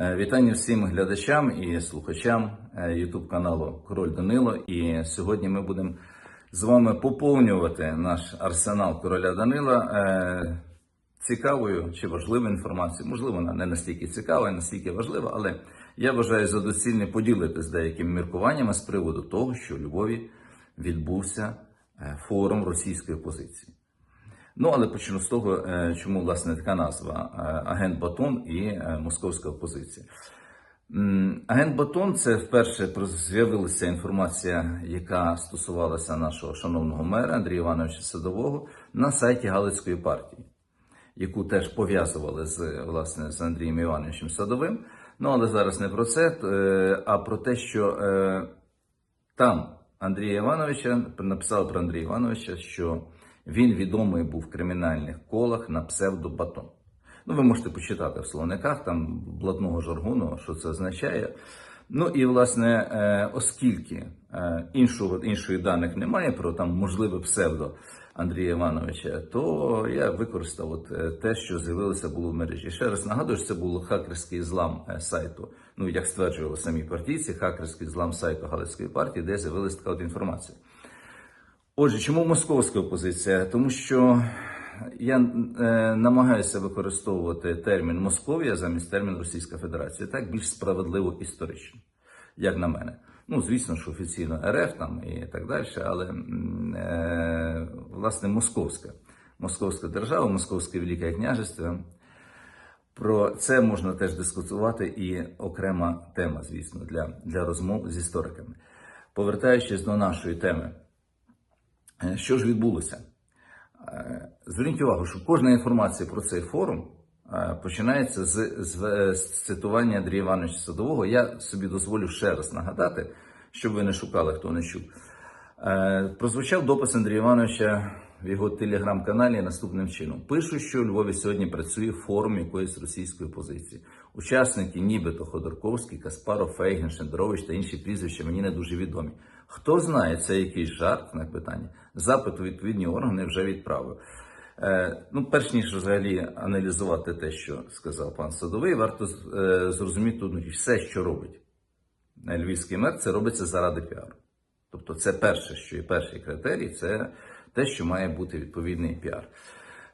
Е, Вітання всім глядачам і слухачам YouTube каналу Король Данило. І сьогодні ми будемо з вами поповнювати наш арсенал короля Данила е, цікавою чи важливою інформацією. Можливо, вона не настільки цікава, не настільки важлива, але я вважаю за доцільне поділитися деякими міркуваннями з приводу того, що у Львові відбувся е, форум російської опозиції. Ну, але почну з того, е, чому власне така назва е, агент Батон і е, московська опозиція. Агент Батон це вперше з'явилася інформація, яка стосувалася нашого шановного мера Андрія Івановича Садового на сайті Галицької партії, яку теж пов'язували з власне з Андрієм Івановичем Садовим. Ну але зараз не про це, а про те, що там Андрія Івановича написали про Андрія Івановича, що він відомий був в кримінальних колах на псевдо Батон. Ну, ви можете почитати в словниках там блатного жаргону, що це означає. Ну і власне, е, оскільки е, іншого іншої даних немає про там можливе псевдо Андрія Івановича, то я використав от е, те, що з'явилося було в мережі. Ще раз нагадую, це був хакерський злам сайту. Ну як стверджували самі партійці, хакерський злам сайту Галицької партії, де з'явилася така от інформація. Отже, чому московська опозиція? Тому що я е, намагаюся використовувати термін Московія замість терміну Російська Федерація. Так більш справедливо історично, як на мене. Ну, звісно, що офіційно РФ там і так далі, але е, власне московська. Московська держава, Московське Велике княжество. Про це можна теж дискутувати і окрема тема, звісно, для, для розмов з істориками. Повертаючись до нашої теми. Е, Що ж відбулося? Е, Зверніть увагу, що кожна інформація про цей форум е, починається з, з, з цитування Андрія Івановича Садового. Я собі дозволю ще раз нагадати, щоб ви не шукали, хто не чув. Прозвучав допис Андрія Івановича в його телеграм-каналі наступним чином. Пишу, що у Львові сьогодні працює форум якоїсь російської позиції. Учасники, нібито Ходорковський, Каспаров, Фейгін, Шендерович та інші прізвища мені не дуже відомі. Хто знає, це якийсь жарт на питання. Запит у відповідні органи вже відправив. Е, ну, перш ніж взагалі аналізувати те, що сказав пан Садовий, варто е, зрозуміти одну. Все, що робить львівський мер, це робиться заради піару. Тобто, це перше, що і перший критерій, це те, що має бути відповідний піар.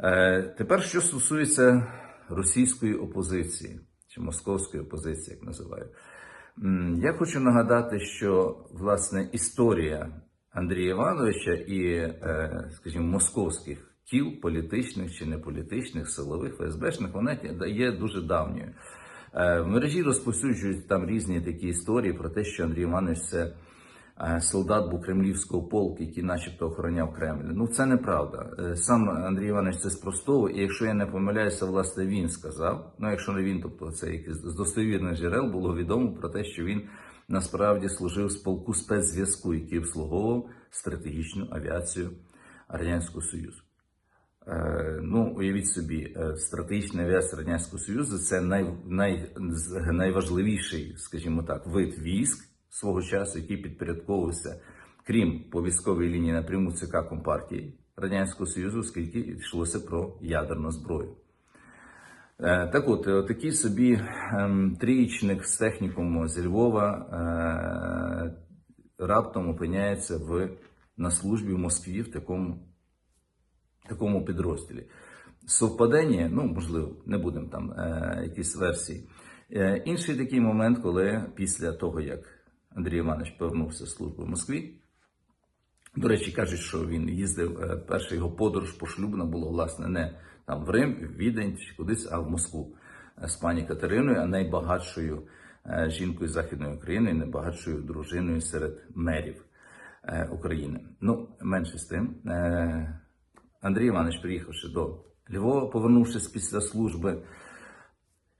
Е, тепер, що стосується російської опозиції чи московської опозиції, як називаю, я хочу нагадати, що власне історія Андрія Івановича і, е, скажімо, московських тіл, політичних чи неполітичних, силових, ФСБшних, вона є дуже давньою. Е, В мережі розповсюджують там різні такі історії про те, що Андрій Іванович це солдат був кремлівського полку, який начебто охороняв Кремль. Ну це неправда. Е, Сам Андрій Іванович це спростовує, і якщо я не помиляюся, власне він сказав. Ну, якщо не він, тобто це якийсь з достовірних джерел було відомо про те, що він насправді служив з полку спецзв'язку, який обслуговував стратегічну авіацію Радянського Союзу. Е, Ну, уявіть собі, е, стратегічна авіація Радянського Союзу це най, най, найважливіший, скажімо так, вид військ свого часу, який підпорядковувався, крім по військовій лінії напряму ЦК Компартії Радянського Союзу, оскільки йшлося про ядерну зброю. Е, Так от, е, такий собі ем, трієчник з технікуму зі Львова е, раптом опиняється в, на службі в Москві в такому такому підрозділі. Совпадення, ну можливо, не будемо там якісь версії. Інший такий момент, коли після того, як Андрій Іванович повернувся з служби в Москві, до речі, кажуть, що він їздив, е, перша його подорож пошлюбна була, власне, не там в Рим, в Відень чи кудись, а в Москву е, з пані Катериною, а найбагатшою е, жінкою Західної України, найбагатшою дружиною серед мерів України. Ну, менше з тим. Андрій Іванович, приїхавши до Львова, повернувшись після служби,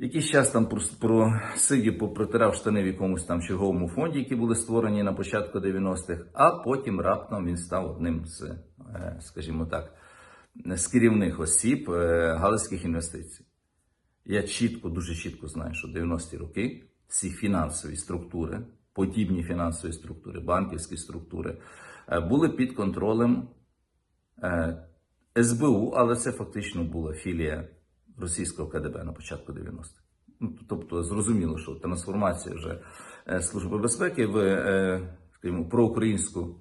якийсь час там прос- просидів, попротирав штани в якомусь там черговому фонді, які були створені на початку 90-х, а потім раптом він став одним з, е, скажімо так, з керівних осіб е, галицьких інвестицій. Я чітко, дуже чітко знаю, що 90-ті роки всі фінансові структури, подібні фінансові структури, банківські структури, е, були під контролем СБУ, але це фактично була філія російського КДБ на початку 90-х. Ну, тобто зрозуміло, що трансформація вже е, Служби безпеки в е, скажімо, проукраїнську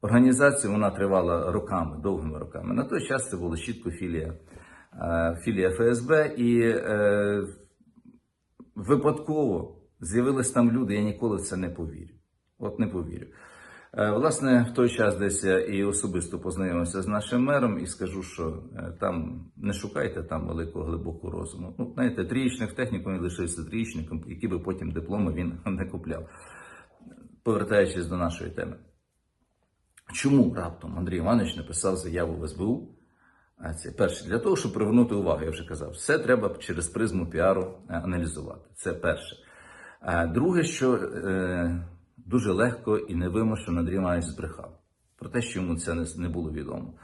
організацію вона тривала роками, довгими роками. На той час це була чітко філія, е, філія ФСБ, і випадково з'явились там люди, я ніколи в це не повірю. От не повірю. Е, Власне, в той час десь я і особисто познайомився з нашим мером і скажу, що е, там не шукайте там великого глибокого розуму. Ну, знаєте, трієчник в технікумі лишився трієчником, який би потім дипломи він не купляв. Повертаючись до нашої теми. Чому раптом Андрій Іванович написав заяву в СБУ? Це перше, для того, щоб привернути увагу, я вже казав, все треба через призму піару е, аналізувати. Це перше. Друге, що дуже легко і невимушено Іванович збрехав про те, що йому це не, було відомо.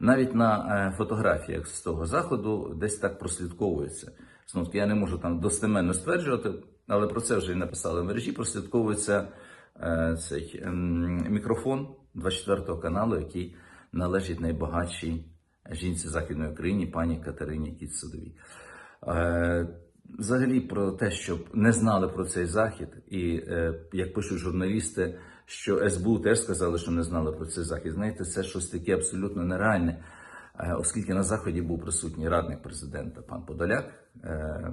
Навіть на е, фотографіях з того заходу десь так прослідковується. Знову я не можу там достеменно стверджувати, але про це вже і написали в мережі. Прослідковується е, цей ем, мікрофон 24 го каналу, який належить найбагатшій жінці Західної України, пані Катерині Кіт-Садовій. Взагалі про те, щоб не знали про цей захід, і е, як пишуть журналісти, що СБУ теж сказали, що не знали про цей захід. Знаєте, це щось таке абсолютно нереальне, е, оскільки на заході був присутній радник президента пан Подоляк, е,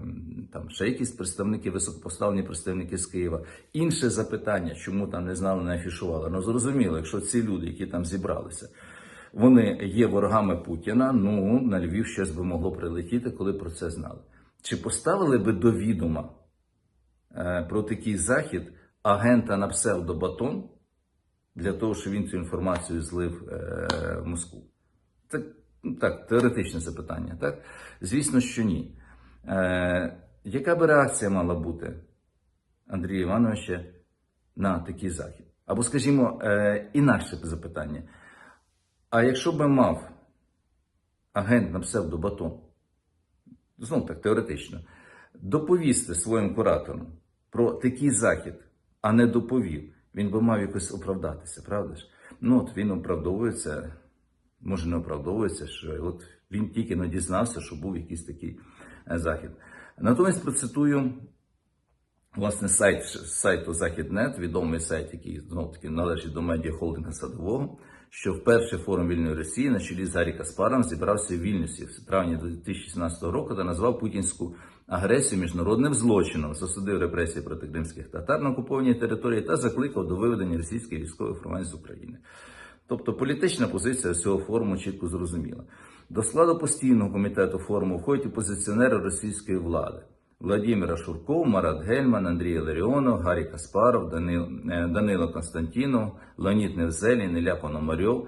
там ще якісь представники, високопоставлені представники з Києва. Інше запитання, чому там не знали, не афішували. Ну зрозуміло, якщо ці люди, які там зібралися, вони є ворогами Путіна. Ну на Львів щось би могло прилетіти, коли про це знали. Чи поставили би до відома е, про такий захід агента на псевдобатон для того, щоб він цю інформацію злив е, в Москву? Це ну, так, теоретичне запитання, так? Звісно, що ні. Е, яка би реакція мала бути Андрія Івановича на такий захід? Або, скажімо, е, інакше запитання. А якщо би мав агент на псевдобатон, знов так теоретично, доповісти своїм кураторам про такий захід, а не доповів, він би мав якось оправдатися, правда ж? Ну от він оправдовується, може не оправдовується, що от він тільки не дізнався, що був якийсь такий е, захід. Натомість процитую. Власне, сайт сайту Західнет, відомий сайт, який знов таки належить до медіа холдинга садового, що вперше форум вільної Росії на чолі з Гаррі Каспаром зібрався в Вільнюсі в травні 2017 року та назвав путінську агресію міжнародним злочином, засудив репресії проти кримських татар на окупованій території та закликав до виведення російських військових формувань з України. Тобто політична позиція цього форуму чітко зрозуміла. До складу постійного комітету форуму входять опозиціонери російської влади. Владимира Шурков, Марат Гельман, Андрій Ларіонов, Гаррі Каспаров, Данил, е, Данило Константінов, Леонід Невзелін, Ілля Пономарьов,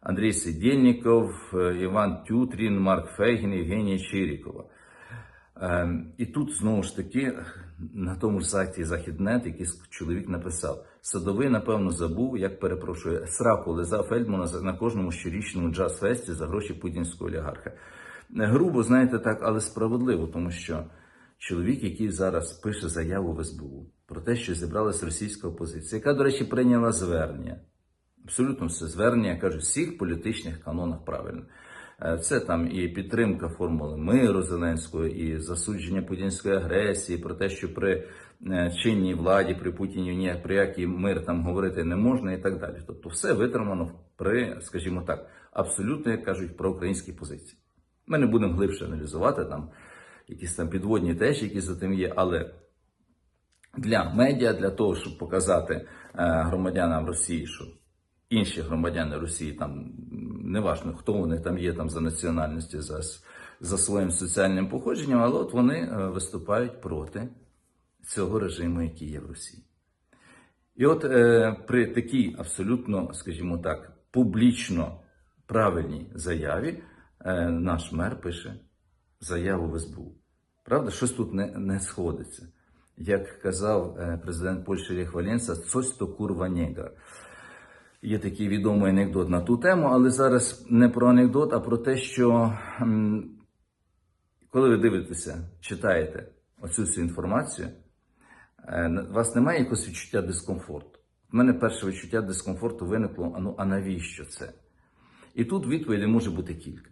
Андрій Сидєльніков, е, Іван Тютрін, Марк Фейгін, Євгенія Чирікова. Ем, І тут знову ж таки на тому ж сайті Західнет якийсь чоловік написав: Садовий, напевно, забув, як перепрошую, сраку лизав Фельдмана на кожному щорічному джаз-фесті за гроші путінського олігарха. Е, Грубо, знаєте так, але справедливо, тому що чоловік, який зараз пише заяву в СБУ про те, що зібралась російська опозиція, яка, до речі, прийняла звернення. Абсолютно все звернення, я кажу, всіх політичних канонах правильно. Е, Це там і підтримка формули миру Зеленського, і засудження путінської агресії, про те, що при е, чинній владі, при Путіні ні про який мир там говорити не можна, і так далі. Тобто, все витримано при, скажімо так, абсолютно, як кажуть, проукраїнській позиції. Ми не будемо глибше аналізувати там якісь там підводні течії, які за тим є, але для медіа, для того, щоб показати е, громадянам Росії, що інші громадяни Росії, там неважно, хто вони там є там за національністю, за, за своїм соціальним походженням, але от вони е, виступають проти цього режиму, який є в Росії. І от е, при такій абсолютно, скажімо так, публічно правильній заяві е, наш мер пише заяву в СБУ. Правда, щось тут не, не сходиться. Як казав е, президент Польщі Лех Валенса, «Цось то курва негр». Є такий відомий анекдот на ту тему, але зараз не про анекдот, а про те, що коли ви дивитеся, читаєте оцю всю інформацію, е, у вас немає якогось відчуття дискомфорту. У мене перше відчуття дискомфорту виникло: а ну а навіщо це? І тут відповіді може бути кілька.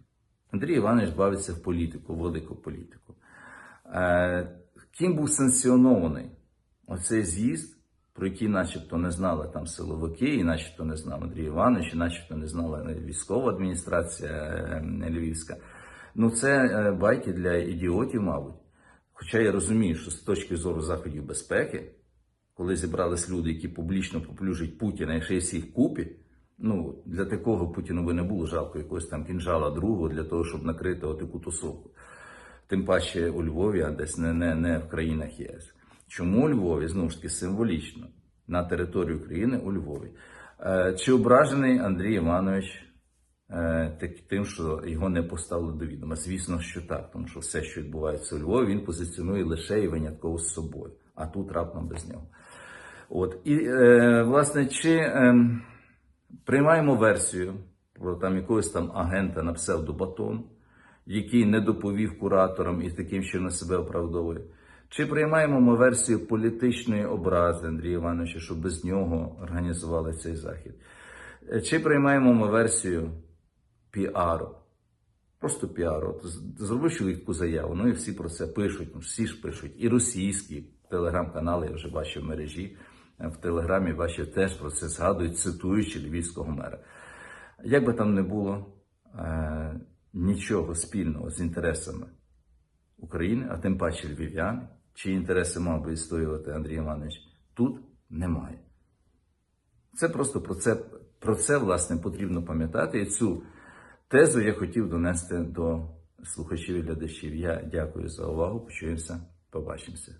Андрій Іванович бавиться в політику, в велику політику. Е, Ким був санкціонований оцей з'їзд, про який начебто не знали там силовики, і начебто не знав Андрій Іванович, і начебто не знала військова адміністрація е, Львівська. Ну, це е, байки для ідіотів, мабуть. Хоча я розумію, що з точки зору заходів безпеки, коли зібрались люди, які публічно поплюжать Путіна, і ще й всіх купі, ну для такого Путіну би не було жалко якогось там кінжала другого для того, щоб накрити отаку тусовку. Тим паче у Львові, а десь не, не, не в країнах ЄС. Чому у Львові? Знову ж таки, символічно на території України у Львові. Е, чи ображений Андрій Іванович е, тим, що його не поставили до відома? Звісно, що так, тому що все, що відбувається у Львові, він позиціонує лише і винятково з собою, а тут раптом без нього. От і е, власне, чи е, приймаємо версію про там якогось там агента на псевдобатон, який не доповів кураторам і таким чином себе оправдовує. Чи приймаємо ми версію політичної образи Андрія Івановича, що без нього організували цей захід? Чи приймаємо ми версію піару? Просто піару. Зробив таку заяву, ну і всі про це пишуть, ну всі ж пишуть. І російські телеграм-канали, я вже бачив в мережі, в телеграмі бачив теж про це згадують, цитуючи львівського мера. Як би там не було, нічого спільного з інтересами України, а тим паче львів'ян, чиї інтереси мав би відстоювати Андрій Іванович, тут немає. Це просто про це, про це власне потрібно пам'ятати. І цю тезу я хотів донести до слухачів і глядачів. Я дякую за увагу. Почуємося, побачимося.